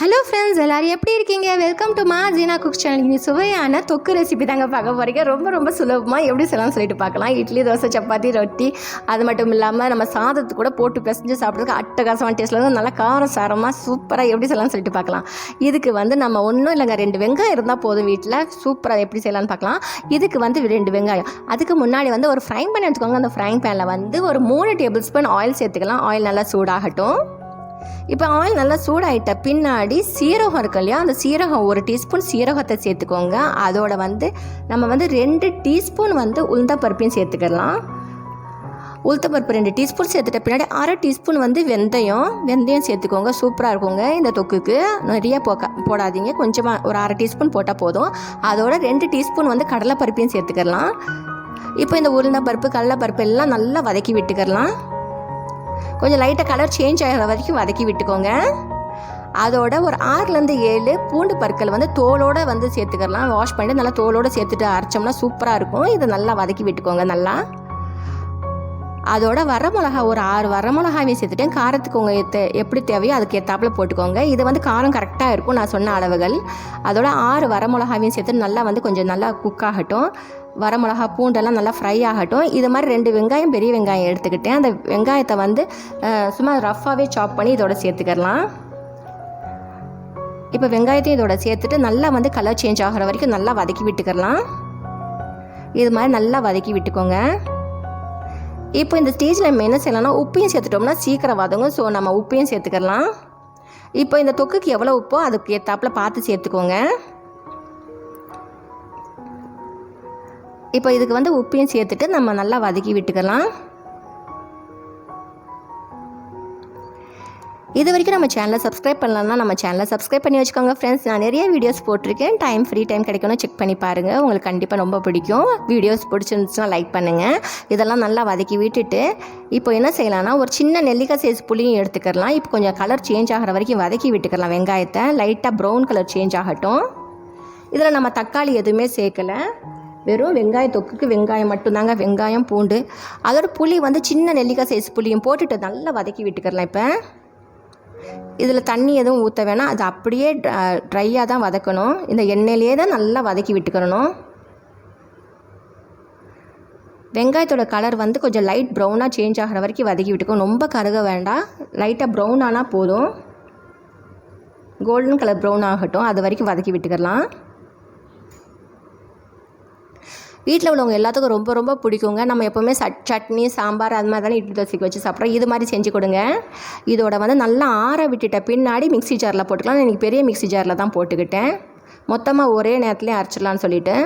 Hello friends எல்லோரும் எப்படி இருக்கீங்க? வெல்கம் டு மா ஜீனா குக் சேனல் இன்னைக்கு சுவையான தொக்கு ரெசிபி தாங்க பார்க்க போகிறீங்க ரொம்ப ரொம்ப சுலபமாக எப்படி செய்யலாம்னு சொல்லிட்டு பார்க்கலாம். இட்லி தோசை சப்பாத்தி ரொட்டி அது மட்டும் இல்லாமல் நம்ம சாதத்து கூட போட்டு பிசைஞ்சு சாப்பிட்றதுக்கு அட்டகாசமான டேஸ்ட்டில் வந்து நல்லா காரம் சாரமாக சூப்பராக எப்படி செய்யலாம்னு சொல்லிட்டு பார்க்கலாம். இதுக்கு வந்து நம்ம ஒன்றும் இல்லைங்க ரெண்டு வெங்காயம் இருந்தால் போதும் வீட்டில் சூப்பராக எப்படி செய்யலாம்னு பார்க்கலாம். இதுக்கு வந்து ரெண்டு வெங்காயம். அதுக்கு முன்னாடி வந்து ஒரு ஃப்ரைங் பேன் எடுத்துக்கோங்க. அந்த ஃப்ரைங் பேனில் வந்து ஒரு மூணு டேபிள் ஸ்பூன் ஆயில் சேர்த்துக்கலாம். ஆயில் நல்லா சூடாகட்டும். இப்போ ஆயில் நல்லா சூடாயிட்ட பின்னாடி சீரகம் இருக்கு இல்லையா? அந்த சீரகம் ஒரு டீஸ்பூன் சீரகத்தை சேர்த்துக்கோங்க. அதோட வந்து நம்ம வந்து ரெண்டு டீஸ்பூன் வந்து உளுந்தப்பருப்பையும் சேர்த்துக்கலாம். உளுத்தப்பருப்பு ரெண்டு டீஸ்பூன் சேர்த்துட்ட பின்னாடி அரை டீஸ்பூன் வந்து வெந்தயம். வெந்தயம் சேர்த்துக்கோங்க. சூப்பராக இருக்குங்க இந்த தொக்குக்கு. நிறைய போக்க போடாதீங்க. கொஞ்சமாக ஒரு அரை டீஸ்பூன் போட்டால் போதும். அதோட ரெண்டு டீஸ்பூன் வந்து கடலைப்பருப்பையும் சேர்த்துக்கலாம். இப்போ இந்த உளுந்தப்பருப்பு கடலைப்பருப்பு எல்லாம் நல்லா வதக்கி விட்டுக்கலாம். கொஞ்சம் லைட்டாக கலர் சேஞ்ச் ஆகிற வரைக்கும் வதக்கி விட்டுக்கோங்க. அதோட ஒரு ஆறுலேருந்து ஏழு பூண்டு பற்கள் வந்து தோலோடு வந்து சேர்த்துக்கலாம். வாஷ் பண்ணிட்டு நல்லா தோலோடு சேர்த்துட்டு அரைச்சோம்னா சூப்பராக இருக்கும். இதை நல்லா வதக்கி விட்டுக்கோங்க நல்லா. அதோட வரமிளகா ஒரு ஆறு வரமிளகாவையும் சேர்த்துட்டேன். காரத்துக்கு உங்கள் எத்த எப்படி தேவையோ அதுக்கு ஏற்றாப்புல போட்டுக்கோங்க. இது வந்து காரம் கரெக்டாக இருக்கும் நான் சொன்ன அளவுகள். அதோட ஆறு வரமிளகாவையும் சேர்த்து நல்லா வந்து கொஞ்சம் நல்லா குக் ஆகட்டும். வரமிளகா பூண்டெல்லாம் நல்லா ஃப்ரை ஆகட்டும். இது மாதிரி ரெண்டு வெங்காயம் பெரிய வெங்காயம் எடுத்துக்கிட்டேன். அந்த வெங்காயத்தை வந்து சும்மா ரஃப்பாகவே சாப் பண்ணி இதோட சேர்த்துக்கலாம். இப்போ வெங்காயத்தையும் இதோட சேர்த்துட்டு நல்லா வந்து கலர் சேஞ்ச் ஆகிற வரைக்கும் நல்லா வதக்கி விட்டுக்கிடலாம் இது மாதிரி நல்லா வதக்கி விட்டுக்கோங்க. இப்போ இந்த ஸ்டேஜில் நம்ம என்ன செய்யலாம்னா உப்பையும் சேர்த்துட்டோம்னா சீக்கிரம் வதங்கும். ஸோ நம்ம உப்பையும் சேர்த்துக்கலாம். இப்போ இந்த தொக்குக்கு எவ்வளோ உப்போ அதுக்கு ஏற்றாப்புல பார்த்து சேர்த்துக்கோங்க. இப்போ இதுக்கு வந்து உப்பையும் சேர்த்துட்டு நம்ம நல்லா வதக்கி விட்டுக்கலாம். இது வரைக்கும் நம்ம சேனலை சப்ஸ்கிரைப் பண்ணலன்னா நம்ம சேனலை சப்ஸ்கிரைப் பண்ணி வச்சுக்கோங்க. ஃப்ரெண்ட்ஸ் நான் நிறைய வீடியோஸ் போட்டிருக்கேன். டைம் ஃப்ரீ டைம் கிடைக்கணும் செக் பண்ணி பாருங்கள் உங்களுக்கு கண்டிப்பாக ரொம்ப பிடிக்கும். வீடியோஸ் பிடிச்சிருந்துச்சுன்னா லைக் பண்ணுங்கள் இதெல்லாம் நல்லா வதக்கி விட்டுட்டு இப்போ என்ன செய்யலாம்னா ஒரு சின்ன நெல்லிக்காய் சைஸ் புளியும் எடுத்துக்கலாம் இப்போ கொஞ்சம் கலர் சேஞ்ச் ஆகிற வரைக்கும் வதக்கி விட்டுக்கலாம் வெங்காயத்தை. லைட்டாக ப்ரௌன் கலர் சேஞ்ச் ஆகட்டும். இதில் நம்ம தக்காளி எதுவுமே சேர்க்கலை. வெறும் வெங்காய தொக்குக்கு வெங்காயம் மட்டும்தாங்க. வெங்காயம் பூண்டு. அதோட புளி வந்து சின்ன நெல்லிக்காய் சைஸ் புளியும் போட்டுட்டு நல்லா வதக்கி விட்டுக்கிறலாம் இப்போ. இதில் தண்ணி எதுவும் ஊற்ற வேணாம். அது அப்படியே ட்ரையாக தான் வதக்கணும். இந்த எண்ணெயிலே தான் நல்லா வதக்கி விட்டுக்கிறணும் வெங்காயத்தோட கலர் வந்து கொஞ்சம் லைட் ப்ரௌனாக சேஞ்ச் ஆகிற வரைக்கும் வதக்கி விட்டுக்கணும். ரொம்ப கருக வேண்டாம். லைட்டாக ப்ரௌன் ஆனால் போதும். கோல்டன் கலர் ப்ரௌன் ஆகட்டும். அது வரைக்கும் வதக்கி விட்டுக்கலாம். வீட்டில் உள்ளவங்க எல்லாத்துக்கும் ரொம்ப ரொம்ப பிடிக்குங்க. நம்ம எப்போவுமே சட் சட்னி சாம்பார் அது மாதிரி தானே இட்லி தோசைக்கு வச்சு சாப்பிட்றோம். இது மாதிரி செஞ்சு கொடுங்க. இதோட வந்து நல்லா ஆற விட்டுட்ட பின்னாடி மிக்ஸி ஜாரில் போட்டுக்கலாம். எனக்கு பெரிய மிக்ஸி ஜாரில் தான் போட்டுக்கிட்டேன். மொத்தமாக ஒரே நேரத்துலேயே அரைச்சிடலான்னு சொல்லிட்டு.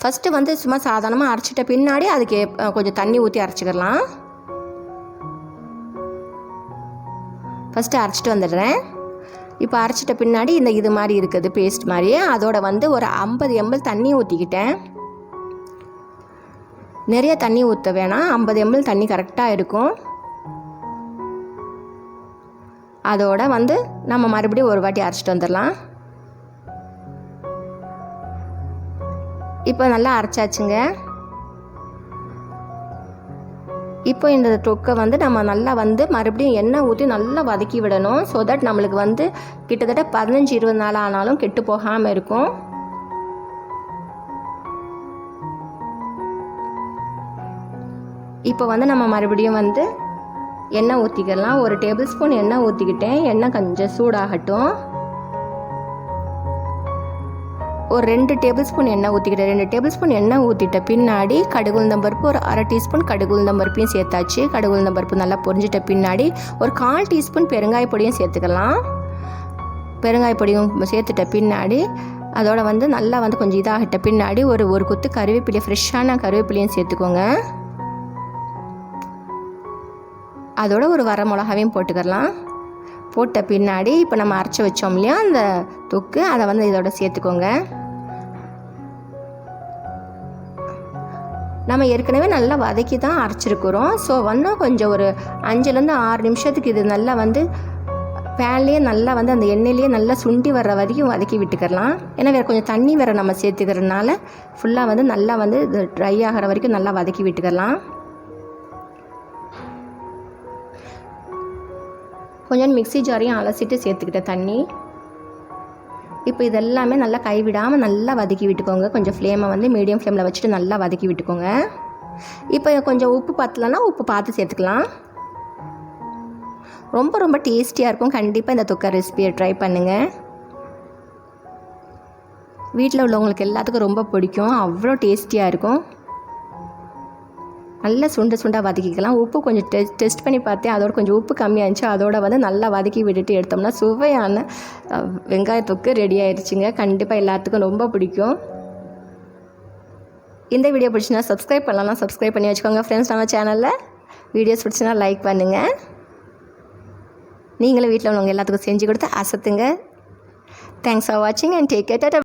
ஃபஸ்ட்டு வந்து சும்மா சாதாரணமாக அரைச்சிட்ட பின்னாடி அதுக்கு கொஞ்சம் தண்ணி ஊற்றி அரைச்சிக்கலாம் ஃபஸ்ட்டு அரைச்சிட்டு வந்துடுறேன். இப்போ அரைச்சிட்ட பின்னாடி இந்த இது மாதிரி இருக்குது பேஸ்ட் மாதிரி அதோட வந்து ஒரு ஐம்பது எம்எல் தண்ணி ஊற்றிக்கிட்டேன் நிறைய தண்ணி ஊற்ற வேணாம். ஐம்பது எம்எல் தண்ணி கரெக்டாக இருக்கும். அதோட வந்து நம்ம மறுபடியும் ஒரு வாட்டி அரைச்சிட்டு வந்துடலாம். இப்போ நல்லா அரைச்சாச்சுங்க. இப்போ இந்த தொக்கை வந்து நம்ம நல்லா வந்து மறுபடியும் எண்ணெய் ஊற்றி நல்லா வதக்கி விடணும். ஸோ தட் நம்மளுக்கு வந்து கிட்டத்தட்ட பதினஞ்சு இருபது நாள் ஆனாலும் கெட்டு போகாமல் இருக்கும். இப்போ வந்து நம்ம மறுபடியும் வந்து எண்ணெய் ஊற்றிக்கலாம் ஒரு டேபிள் ஸ்பூன் எண்ணெய் ஊற்றிக்கிட்டேன் எண்ணெய் கொஞ்சம் சூடாகட்டும். ஒரு ரெண்டு டேபிள் ஸ்பூன் எண்ணெய் ஊற்றிக்கிட்டேன் ரெண்டு டேபிள் ஸ்பூன் எண்ணெய் ஊற்றிட்ட பின்னாடி கடுகு உளுந்தம்பருப்பு ஒரு அரை டீஸ்பூன் கடுகு உளுந்தம்பருப்பையும் சேர்த்தாச்சு. கடுகு உளுந்தம்பருப்பு நல்லா பொரிஞ்சிட்ட பின்னாடி ஒரு கால் டீஸ்பூன் பெருங்காய பொடியும் சேர்த்துக்கலாம். பெருங்காய பொடியும் சேர்த்துட்ட பின்னாடி அதோட வந்து நல்லா வந்து கொஞ்சம் இதாகிட்ட பின்னாடி ஒரு ஒரு கொத்து கருவேப்பிலையை ஃப்ரெஷ்ஷான கருவேப்பிலையும் சேர்த்துக்கோங்க. அதோட ஒரு வர மிளகாவையும் போட்டுக்கலாம் போட்ட பின்னாடி இப்போ நம்ம அரைச்சி வச்சோம் இல்லையா அந்த தொக்கு அதை வந்து இதோட சேர்த்துக்கோங்க. நம்ம ஏற்கனவே நல்லா வதக்கி தான் அரைச்சிருக்கிறோம். ஸோ வந்து கொஞ்சம் ஒரு அஞ்சுலேருந்து ஆறு நிமிஷத்துக்கு இது நல்லா வந்து பேன்லேயே நல்லா வந்து அந்த எண்ணெயிலேயே நல்லா சுண்டி வர்ற வரைக்கும் வதக்கி விட்டுக்கலாம் ஏன்னா வேறு கொஞ்சம் தண்ணி வேறு நம்ம சேர்த்துக்கிறதுனால ஃபுல்லாக வந்து நல்லா வந்து ட்ரை ஆகிற வரைக்கும் நல்லா வதக்கி விட்டுக்கலாம் கொஞ்சம் மிக்ஸி ஜாரையும் அலசிட்டு சேர்த்துக்கிட்ட தண்ணி. இப்போ இதெல்லாமே நல்லா கைவிடாமல் நல்லா வதக்கி விட்டுக்கோங்க. கொஞ்சம் ஃப்ளேமை வந்து மீடியம் ஃப்ளேமில் வச்சுட்டு நல்லா வதக்கி விட்டுக்கோங்க. இப்போ கொஞ்சம் உப்பு பத்தலைன்னா உப்பு பார்த்து சேர்த்துக்கலாம். ரொம்ப ரொம்ப டேஸ்டியாக இருக்கும். கண்டிப்பாக இந்த தொக்கை ரெசிபியை ட்ரை பண்ணுங்கள் வீட்டில் உள்ளவங்களுக்கு எல்லாத்துக்கும் ரொம்ப பிடிக்கும். அவ்வளோ டேஸ்டியாக இருக்கும். நல்லா சுண்ட சுண்டாக வதக்கிக்கலாம். உப்பு கொஞ்சம் டெஸ்ட் டெஸ்ட் பண்ணி பார்த்தேன். அதோட கொஞ்சம் உப்பு கம்மியாக இருந்துச்சு அதோட வந்து நல்லா வதக்கி விட்டுட்டு எடுத்தோம்னா சுவையான வெங்காயத்துக்கு வெங்காய தொக்கு ரெடி ஆயிடுச்சுங்க கண்டிப்பாக எல்லாத்துக்கும் ரொம்ப பிடிக்கும். இந்த வீடியோ பிடிச்சினா சப்ஸ்கிரைப் பண்ணலாம் சப்ஸ்கிரைப் பண்ணி வச்சுக்கோங்க ஃப்ரெண்ட்ஸ் நம்ம சேனலில் வீடியோஸ் பிடிச்சினா லைக் பண்ணுங்கள் நீங்களும் வீட்டில் உள்ளவங்க எல்லாத்துக்கும் செஞ்சு கொடுத்து அசத்துங்க. தேங்க்ஸ் ஃபார் வாட்சிங் அண்ட் டேக் கேட்